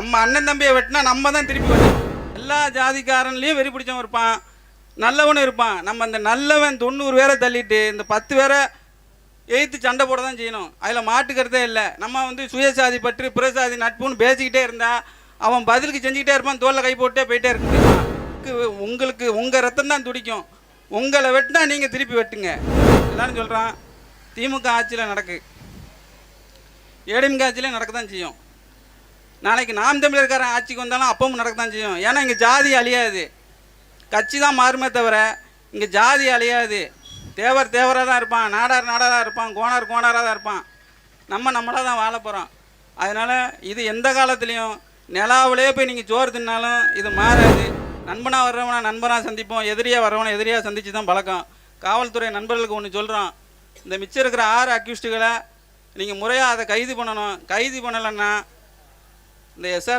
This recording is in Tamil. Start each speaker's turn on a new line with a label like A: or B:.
A: நம்ம அண்ணன் தம்பியை வெட்டினா நம்ம தான் திருப்பி வெட்டணும் எல்லா ஜாதிக்காரன்லேயும் வெறி பிடிச்சவன் இருப்பான். நல்லவனும் இருப்பான். நம்ம அந்த நல்லவன் தொண்ணூறு பேரை தள்ளிட்டு இந்த பத்து பேரை எய்த்து சண்டை போட தான் செய்யணும். அதில் மாட்டுக்கிறதே இல்லை. நம்ம வந்து சுயசாதி பற்றி புறசாதி நட்புன்னு பேசிக்கிட்டே இருந்தா அவன் பதிலுக்கு செஞ்சுக்கிட்டே இருப்பான் தோலை கை போட்டே போயிட்டே இருக்கு உங்களுக்கு உங்கள் ரத்தம் தான் துடிக்கும். உங்களை வெட்டினா நீங்கள் திருப்பி வெட்டுங்க. எல்லாரும் சொல்கிறான் திமுக ஆட்சியில் நடக்கு. ஏடிஎம்கே ஆட்சியில் நடக்க தான் செய்யும். நாளைக்கு நாம் தமிழர்காரன் ஆட்சிக்கு வந்தாலும் அப்பவும் நடக்க தான் செய்யும். ஏன்னா இங்கே ஜாதி அழியாது. கட்சி தான் மாறுமே தவிர இங்கே ஜாதி அழியாது. தேவர் தேவராக தான் இருப்பான். நாடார் நாடாராக இருப்பான். கோணார் கோணாராக தான் இருப்பான். நம்ம நம்மளாக தான் வாழ போகிறோம் அதனால் இது எந்த காலத்துலேயும் நிலாவிலே போய் நீங்கள் சோறு தின்னாலும் இது மாறாது. நண்பனாக வர்றவனா நண்பனாக சந்திப்போம். எதிரியாக வர்றவனை எதிரியாக சந்தித்து தான் பழக்கம். காவல்துறை நண்பர்களுக்கு ஒன்று சொல்கிறோம் இந்த மிச்சம் இருக்கிற ஆறு அக்யூஸ்டுகளை நீங்கள் முறையாக அதை கைது பண்ணணும். கைது பண்ணலைன்னா இந்த எஸ்ஆர்